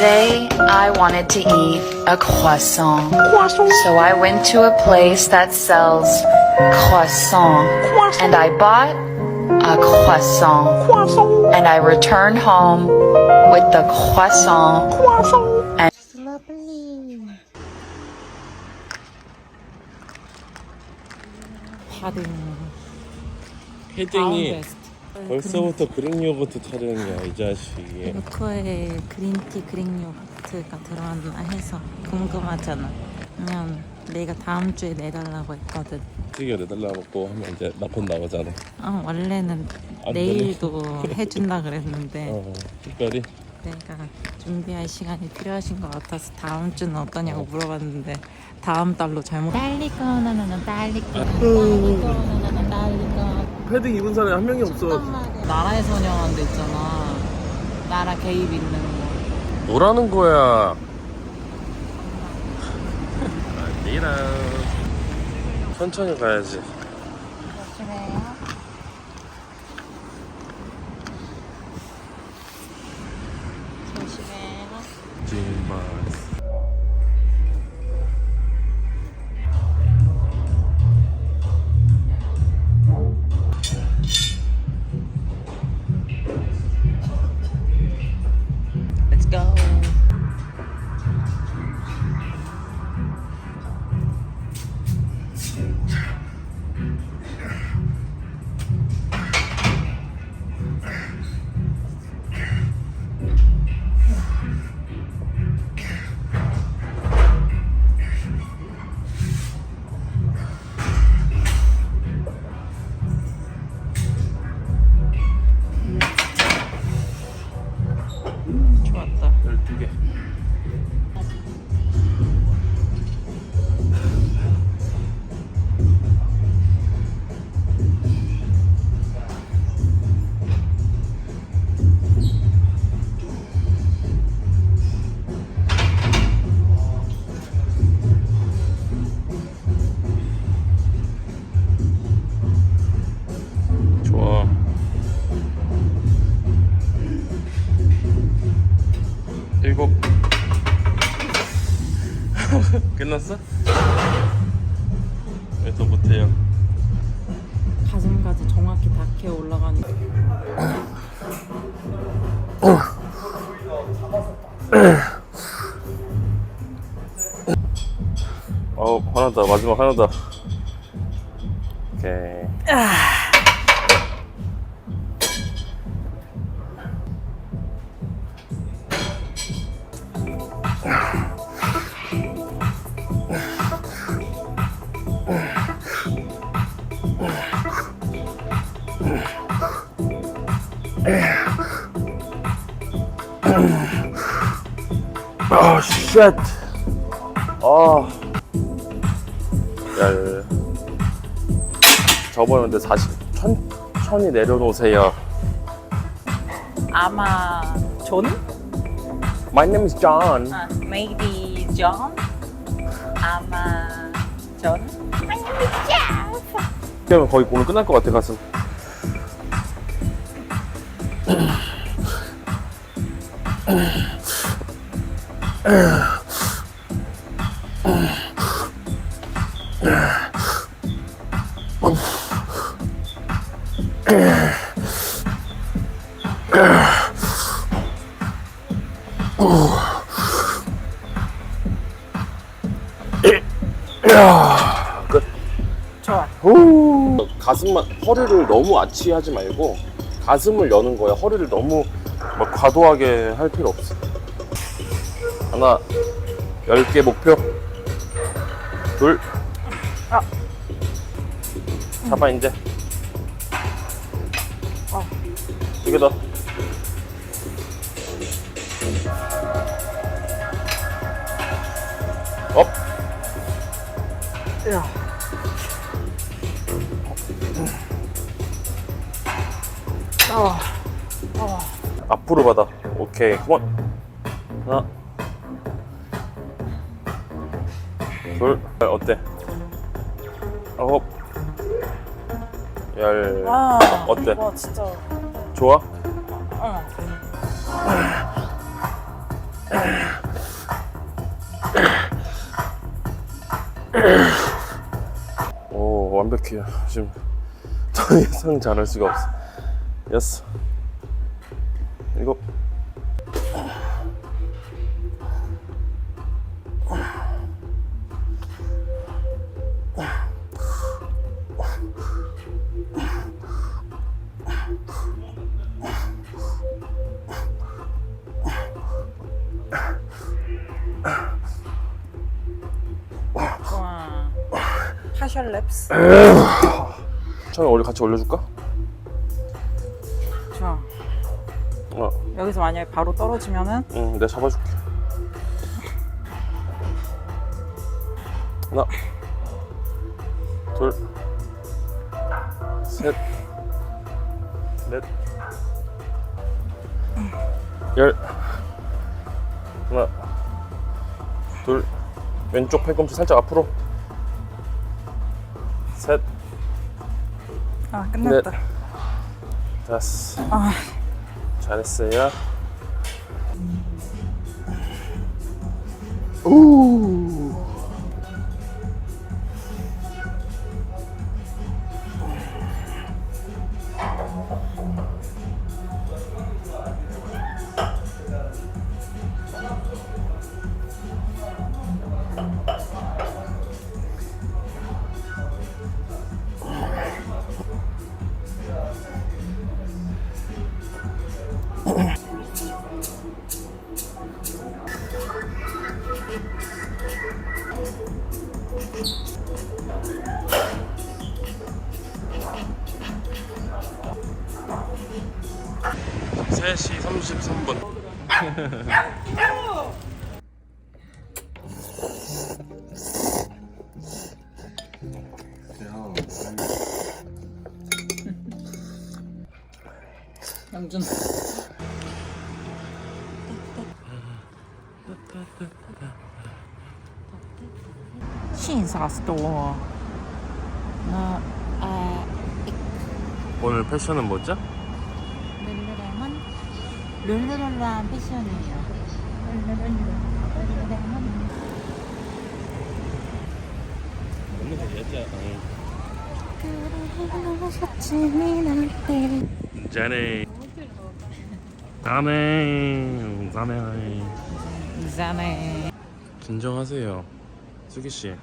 Today, I wanted to eat a croissant. So I went to a place that sells croissant. And I bought a croissant. And I returned home with the croissant. And 다들 헤딩이 베스트. 벌써부터 그릭 요거트 타령이야 이 자식이. 루커에 그린티 그릭 요거트가 들어왔나 해서 궁금하잖아. 그냥 내가 다음 주에 내달라고 했거든. 찌개 내달라고 하면 이제 나폰 나오잖아. 어, 원래는 안 내일도 해준다 그랬는데. 어 특별히? 내가 준비할 시간이 필요하신 것 같아서 다음 주는 어떠냐고 물어봤는데 다음 달로 잘못. 딸리거나는 딸리거 딸리거나는 딸리거 패딩 입은 사람이 한 명이 없어. 나라의 소녀한데 있잖아. 나라 개입 있는 거. 뭐라는 거야? 아니라 천천히 가야지 끝났어? 왜더 못해요? 가슴까지 정확히 닿게 올라가는 어 하나 더 마지막 하나 더 오케이 쉣. 아. 열. 접었는데 다시 천천히 내려놓으세요. 아마 존? My name is John. 아, maybe John? 아마 존? 그러면 거의 오늘 끝날 것 같아 가슴. 가슴만 허리를 너무 아치하지 말고 가슴을 여는 거야. 허리를 너무 막 과도하게 할 필요 없어. 하나, 열개 목표. 둘. 아. 잡아 이제. 어. 두개 더. 업. 야. 어. 앞으로 받아. 오케이. 원. 하나. 둘. 어때? 아홉. 열. 와 어때? 와 진짜 좋아? 어. 오 완벽해요. 지금 더 이상 잘할 수가 없어. 여섯, 일곱, 랩스. 처음에 우리 같이 올려줄까? 좋아. 어, 여기서 만약에 바로 떨어지면은 응, 내가 잡아줄게. 하나, 둘, 셋, 넷, 열. 하나, 둘, 왼쪽 팔꿈치 살짝 앞으로. 아 넷, 끝났다. 다섯. 아. 잘했어요. 오. 영준. 신사 스토어. 나 아, 오늘 패션은 뭐죠? 룰루레몬 룰루랄라한 패션이에요. 룰루랄라. 자네. 자네. 자네. 이상해. 진정하세요. 수기 씨.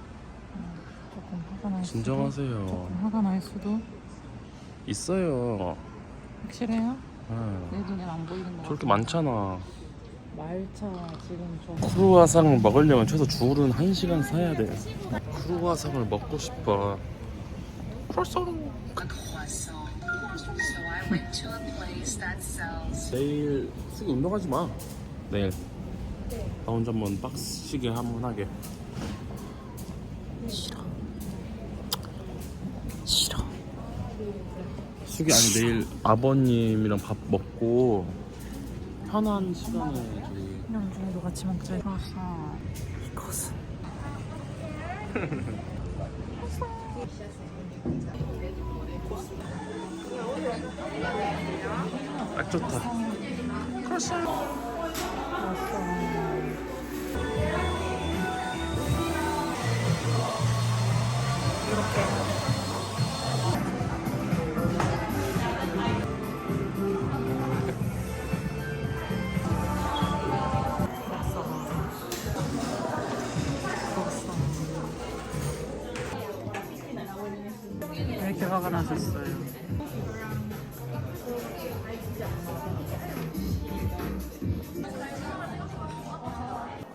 조금 화가 날 수도. 진정하세요. 조금 화가 날 수도. 있어요. 확실해요? 아, 내 눈엔 안 보이는 거. 저렇게. 많잖아. 말차 지금 좀. 크루아상을 먹으려면 최소 줄은 1시간 서야 돼. 크루아상을 먹고 싶어. 크루아상. So I went to a 내일 수기 운동하지 마. 내일. 나 혼자 한번 빡시게 한번 하게. 싫어. 싫어. 수기 아니 내일 아버님이랑 밥 먹고 편한 시간에 저기 영준이도 같이 먹자. 좋았어. 이것은. 딱 좋다. 왜 이렇게 화가 나셨어요?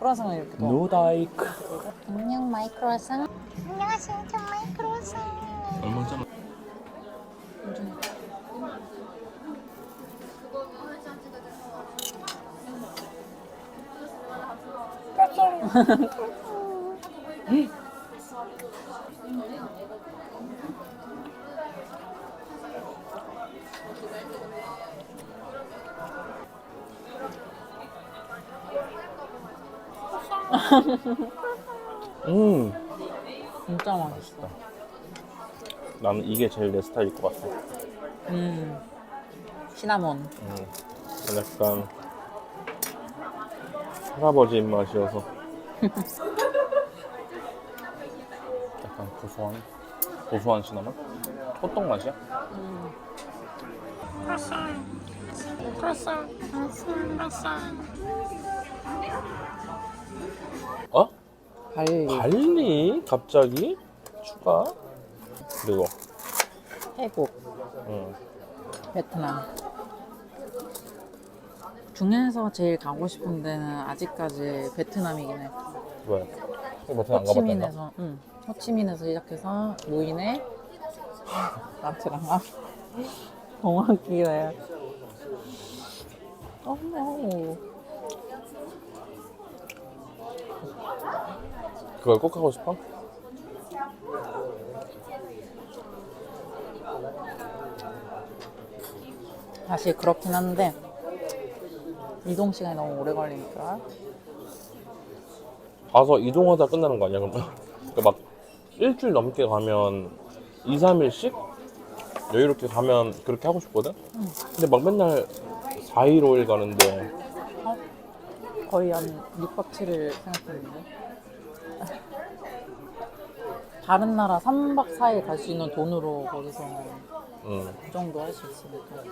크루아상은 이렇게 더 노다이크. 안녕 마이크로상. 안녕하세요. 저 마이크로상. 얼마짜리? 음, 진짜 맛있어. 나는 이게 제일 내 스타일일 것 같아. 음. 시나몬. 음, 약간 할아버지 입맛이어서 약간 고소한 고소한 시나몬? 호떡 맛이야? 어? 발리. 발리? 갑자기? 추가? 그리고? 태국 응. 베트남. 중에서 제일 가고 싶은 데는 아직까지 베트남이긴 해. 왜? 베트남 안 가봤다 호치민에서. 응. 호치민에서 시작해서 무인에 남트랑가 정확히래 어머 그걸 꼭 하고 싶어? 사실 그렇긴 한데 이동 시간이 너무 오래 걸리니까 가서 이동하다 끝나는 거 아니야 그러면? 그러니까 막 일주일 넘게 가면 2, 3일씩 여유롭게 가면 그렇게 하고 싶거든? 근데 막 맨날 4일, 5일 가는데 거의 한 6박 7일 생각했는데 다른 나라 3박 4일 갈 수 있는 돈으로 거기서 음, 그 정도 할 수 있으니까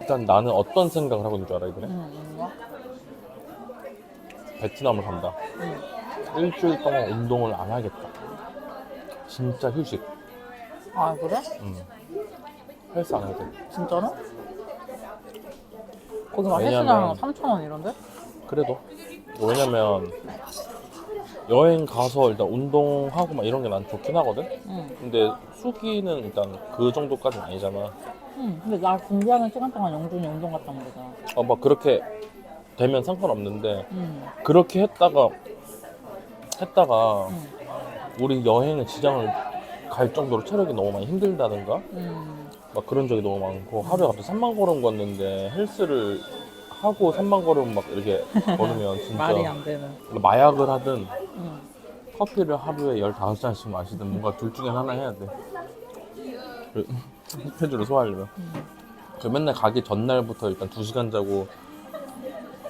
일단 나는 어떤 생각을 하고 있는 줄 알아 이번에? 응 뭔가? 베트남을 간다 응. 일주일 동안 운동을 안 하겠다 진짜 휴식 아 그래? 음. 헬스 안 해도 돼 진짜로? 거기 막 왜냐면- 헬스장 3,000원 이런데? 그래도 왜냐면 여행 가서 일단 운동하고 막 이런 게 난 좋긴 하거든? 응. 근데 수기는 일단 그 정도까지는 아니잖아 응. 근데 나 준비하는 시간 동안 영준이 운동 갔단 말이잖아. 어, 막 그렇게 되면 상관없는데 응. 그렇게 했다가 했다가 응. 우리 여행에 지장을 갈 정도로 체력이 너무 많이 힘들다든가 응. 막 그런 적이 너무 많고 하루에 갑자기 3만 걸음 걷는데 헬스를 하고 3만 걸음 막 이렇게 걸으면 진짜 말이 안 되는. 마약을 하든 응. 커피를 하루에 15잔씩 마시든 뭔가 둘 중에 하나 해야 돼. 그 스케줄을 소화하려면. 그 맨날 가기 전날부터 일단 2시간 자고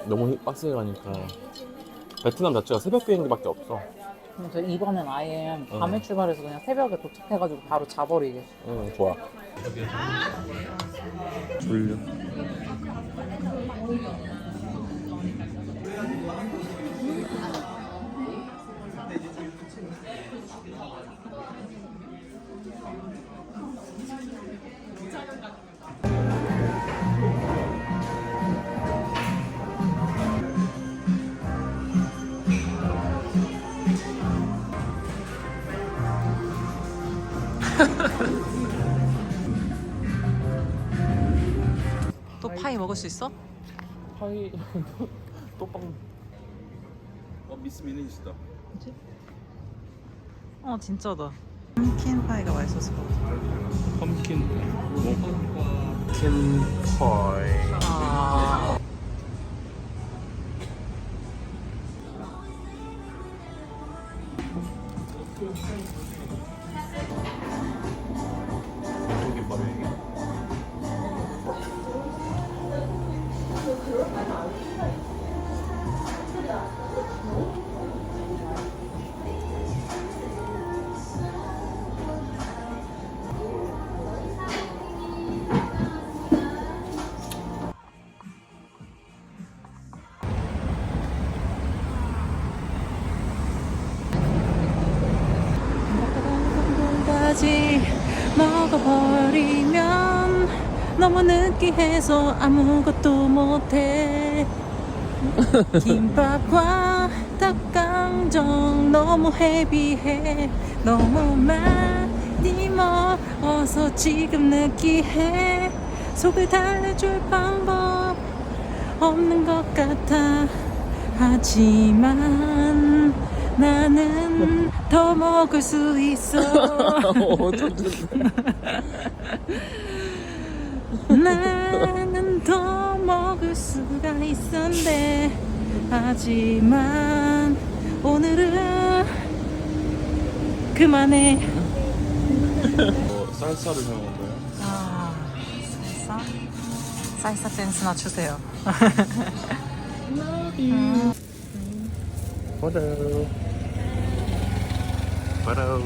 너무 힘- 빡세게 가니까. 베트남 자체가 새벽 비행기밖에 없어 그래서 이번엔 아예 밤에 출발해서 그냥 새벽에 도착해가지고 바로 자버리게. 응 좋아. 졸려 먹을 수 있어? 파이 또빵 어 미스 미니시다 어 진짜다. 펌킨 파이가 맛있었을 것 같아. 펌킨 뭐? 킨 파이 아. 여 너무 느끼해서 아무것도 못해. 김밥과 닭강정 너무 헤비해. 너무 많이 먹어서 지금 느끼해. 속을 달래줄 방법 없는 것 같아. 하지만 나는 더 먹을 수 있어 나는 더 먹을 수가 있었는데. 하지만 오늘은 그만해. 어, 쌀쌀을 사용한 거야 아 살사 살사 댄스나 추세요. 바로 바로